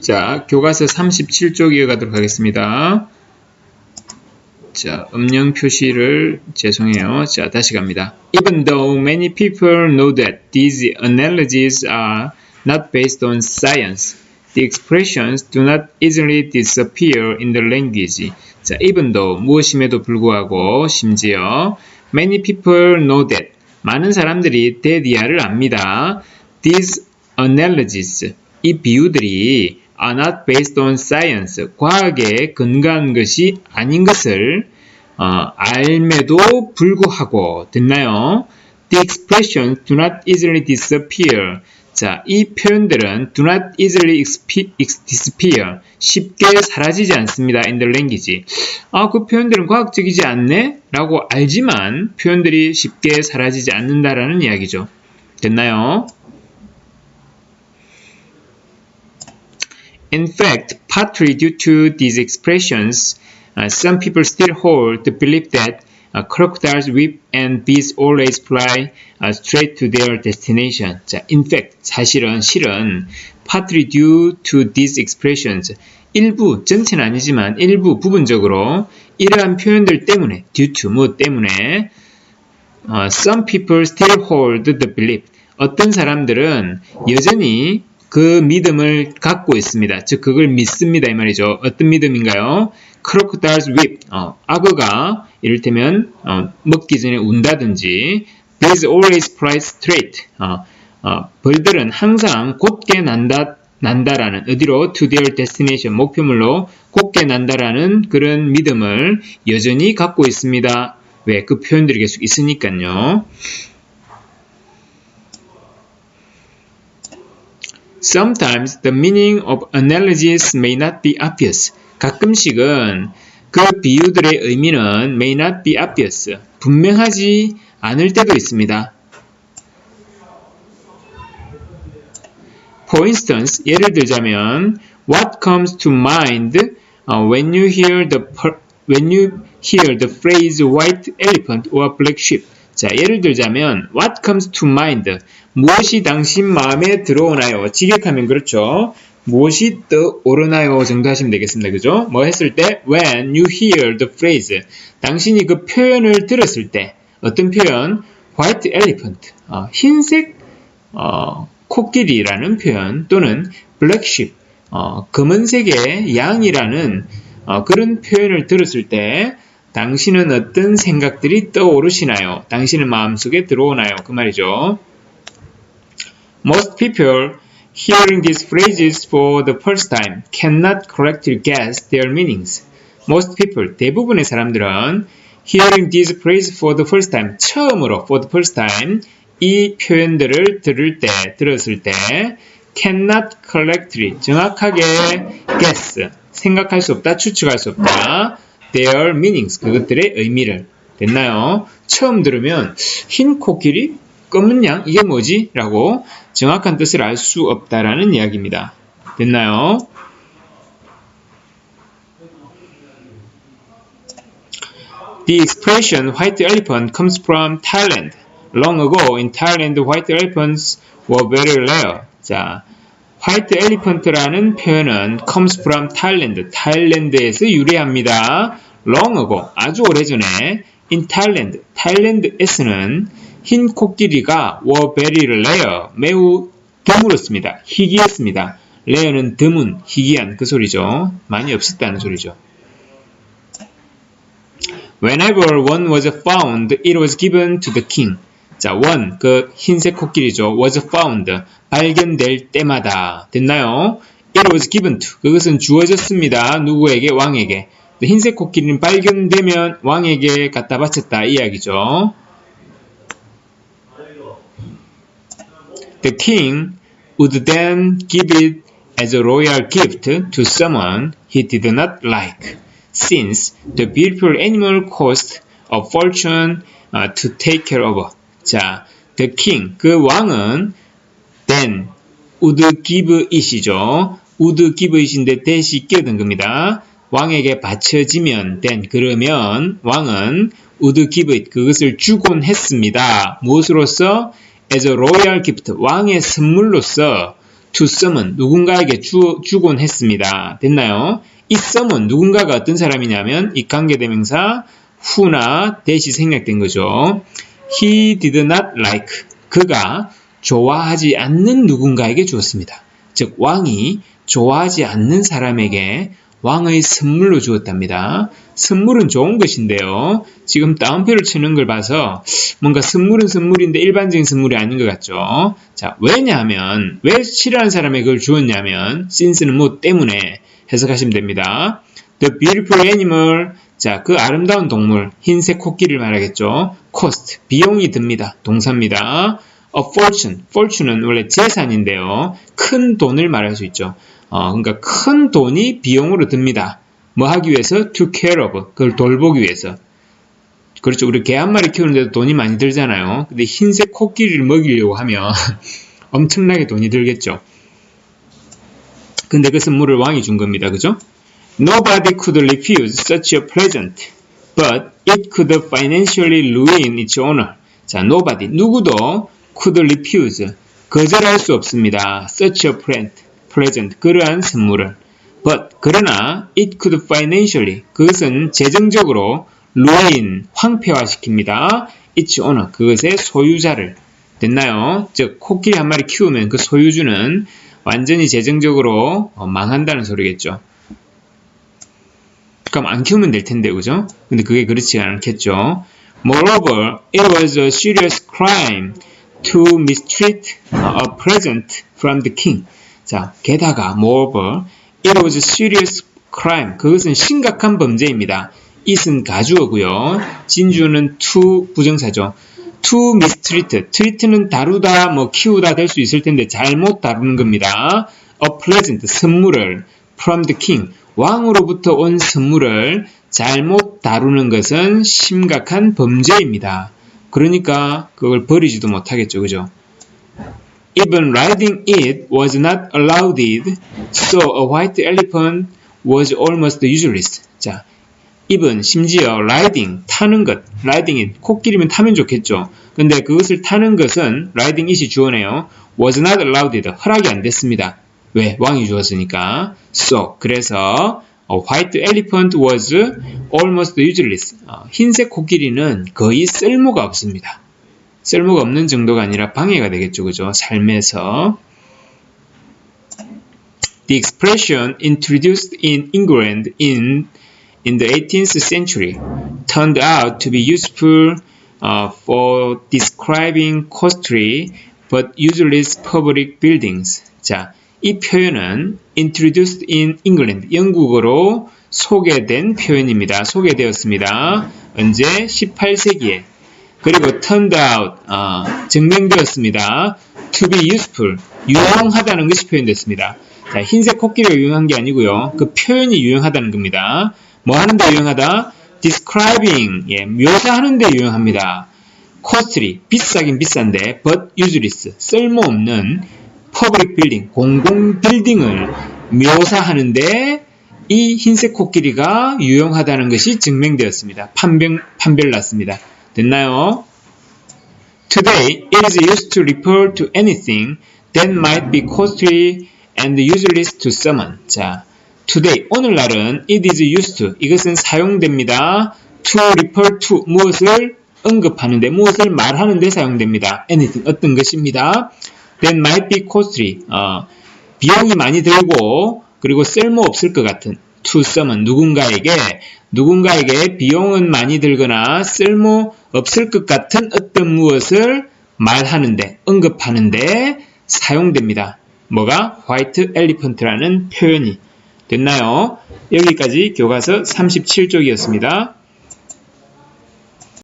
자, 교과서 37쪽 이어가도록 하겠습니다. 자, 음영 표시를 죄송해요. 자, 다시 갑니다. Even though many people know that these analogies are not based on science, the expressions do not easily disappear in the language. 자, even though 무엇임에도 불구하고 심지어 many people know that 많은 사람들이 that이야를 압니다. These analogies 이 비유들이 are not based on science 과학에 근거한 것이 아닌 것을 어, 알매도 불구하고 됐나요? The expressions do not easily disappear. 자, 이 표현들은 do not easily disappear. 쉽게 사라지지 않습니다. in the language. 아, 그 표현들은 과학적이지 않네? 라고 알지만 표현들이 쉽게 사라지지 않는다라는 이야기죠. 됐나요? In fact, partly due to these expressions, uh, some people still hold the belief that uh, crocodiles whip and bees always fly uh, straight to their destination. 자, in fact, 사실은, 실은, partly due to these expressions, 일부, 전체는 아니지만 일부, 부분적으로 이러한 표현들 때문에, due to, 뭐 때문에, 어, some people still hold the belief. 어떤 사람들은 여전히 그 믿음을 갖고 있습니다. 즉 그걸 믿습니다 이 말이죠. 어떤 믿음인가요? crocodile's whip. 어, 악어가 이를테면 어, 먹기 전에 운다든지 bees always fly straight. 어, 어, 벌들은 항상 곧게 난다 난다라는 어디로 to their destination 목표물로 곧게 난다라는 그런 믿음을 여전히 갖고 있습니다. 왜? 그 표현들이 계속 있으니까요. Sometimes the meaning of analogies may not be obvious. 가끔씩은 그 비유들의 의미는 may not be obvious. 분명하지 않을 때도 있습니다. For instance, 예를 들자면 what comes to mind uh, when you hear the per- when you hear the phrase white elephant or black sheep. 자, 예를 들자면 what comes to mind 무엇이 당신 마음에 들어오나요? 직역하면 그렇죠. 무엇이 떠오르나요? 정도 하시면 되겠습니다. 그죠? 뭐 했을 때 when you hear the phrase 당신이 그 표현을 들었을 때 어떤 표현? white elephant 어, 흰색 어, 코끼리라는 표현 또는 black sheep 어, 검은색의 양이라는 어, 그런 표현을 들었을 때 당신은 어떤 생각들이 떠오르시나요? 당신의 마음속에 들어오나요? 그 말이죠. Most people hearing these phrases for the first time cannot correctly guess their meanings. Most people, 대부분의 사람들은 hearing these phrases for the first time, 처음으로 for the first time 이 표현들을 들을 때, 들었을 때 cannot correctly, 정확하게 guess, 생각할 수 없다, 추측할 수 없다 their meanings, 그것들의 의미를 됐나요? 처음 들으면 흰 코끼리, 검은 양, 이게 뭐지? 라고 정확한 뜻을 알 수 없다라는 이야기입니다. 됐나요? The expression white elephant comes from Thailand. Long ago in Thailand, white elephants were very rare. 자, 화이트 엘리펀트라는 표현은 comes from Thailand, 타일랜드에서 유래합니다. long ago, 아주 오래전에 in Thailand, 타일랜드에서는 흰 코끼리가 were very rare, 매우 드물었습니다. 희귀했습니다. rare는 드문, 희귀한 그 소리죠. 많이 없었다는 소리죠. Whenever one was found, it was given to the king. 자, one, 그 흰색 코끼리죠. was found, 발견될 때마다. 됐나요? It was given to. 그것은 주어졌습니다. 누구에게? 왕에게. 흰색 코끼리는 발견되면 왕에게 갖다 바쳤다. 이 이야기죠. The king would then give it as a royal gift to someone he did not like, since the beautiful animal cost a fortune uh, to take care of. 자, the king, 그 왕은 then would give it이죠. would give it인데 대시 끼어든 겁니다. 왕에게 바쳐지면 된 그러면 왕은 would give it 그것을 주곤 했습니다. 무엇으로서 as a royal gift 왕의 선물로서 to someone 누군가에게 주, 주곤 했습니다. 됐나요? 이 someone 누군가가 어떤 사람이냐면 이 관계대명사 who나 대시 생략된 거죠. He did not like 그가 좋아하지 않는 누군가에게 주었습니다. 즉 왕이 좋아하지 않는 사람에게 왕의 선물로 주었답니다. 선물은 좋은 것인데요. 지금 따옴표를 치는 걸 봐서 뭔가 선물은 선물인데 일반적인 선물이 아닌 것 같죠. 자, 왜냐하면 왜 싫어하는 사람에게 그걸 주었냐면 since는 뭐 때문에 해석하시면 됩니다. The beautiful animal 자, 그 아름다운 동물 흰색 코끼리를 말하겠죠. cost 비용이 듭니다. 동사입니다. a fortune fortune은 원래 재산인데요. 큰 돈을 말할 수 있죠. 어, 그러니까 큰 돈이 비용으로 듭니다. 뭐 하기 위해서? to care of. 그걸 돌보기 위해서. 그렇죠. 우리 개 한 마리 키우는데도 돈이 많이 들잖아요. 근데 흰색 코끼리를 먹이려고 하면 엄청나게 돈이 들겠죠. 근데 그 선물을 왕이 준 겁니다. 그죠? Nobody could refuse such a present, but it could financially ruin its owner. 자, nobody, 누구도 could refuse, 거절할 수 없습니다. such a present. present 그러한 선물을 but 그러나 it could financially 그것은 재정적으로 ruin 황폐화시킵니다. its owner 그것의 소유자를 됐나요? 즉 코끼리 한 마리 키우면 그 소유주는 완전히 재정적으로 어, 망한다는 소리겠죠. 그럼 안 키우면 될 텐데 그죠? 근데 그게 그렇지 않겠죠. Moreover, it was a serious crime to mistreat a present from the king. 자, 게다가 moreover, it was a serious crime. 그것은 심각한 범죄입니다. it은 가주어고요. 진주는 to 부정사죠. to mistreat. treat는 다루다, 뭐 키우다 될 수 있을 텐데 잘못 다루는 겁니다. a present 선물을 from the king 왕으로부터 온 선물을 잘못 다루는 것은 심각한 범죄입니다. 그러니까 그걸 버리지도 못하겠죠. 그죠? Even riding it was not allowed, so a white elephant was almost useless. 자, even 심지어 riding 타는 것, riding it 코끼리면 타면 좋겠죠. 근데 그것을 타는 것은 riding it이 주어네요. was not allowed, 허락이 안 됐습니다. 왜? 왕이 주었으니까. So 그래서 a white elephant was almost useless. 어, 흰색 코끼리는 거의 쓸모가 없습니다. 쓸모가 없는 정도가 아니라 방해가 되겠죠. 그죠? 삶에서. The expression introduced in England in, in the 18th century turned out to be useful uh, for describing costly but useless public buildings. 자, 이 표현은 introduced in England, 영국어로 소개된 표현입니다. 소개되었습니다. 언제? 18세기에 그리고 turned out 어, 증명되었습니다. to be useful 유용하다는 것이 표현됐습니다. 자, 흰색 코끼리가 유용한 게 아니고요. 그 표현이 유용하다는 겁니다. 뭐 하는데 유용하다? describing 예, 묘사하는데 유용합니다. costly 비싸긴 비싼데 but useless 쓸모없는 public building 공공 빌딩을 묘사하는데 이 흰색 코끼리가 유용하다는 것이 증명되었습니다. 판별, 판별났습니다. 됐나요? Today, it is used to refer to anything that might be costly and useless to someone. 자, today, 오늘날은 it is used to, 이것은 사용됩니다. to refer to, 무엇을 언급하는데, 무엇을 말하는데 사용됩니다. anything, 어떤 것입니다. That might be costly, 어, 비용이 많이 들고, 그리고 쓸모 없을 것 같은, to someone, 누군가에게, 누군가에게 비용은 많이 들거나 쓸모 없을 것 같은 어떤 무엇을 말하는데, 언급하는데 사용됩니다. 뭐가? 화이트 엘리펀트라는 표현이 됐나요? 여기까지 교과서 37쪽이었습니다.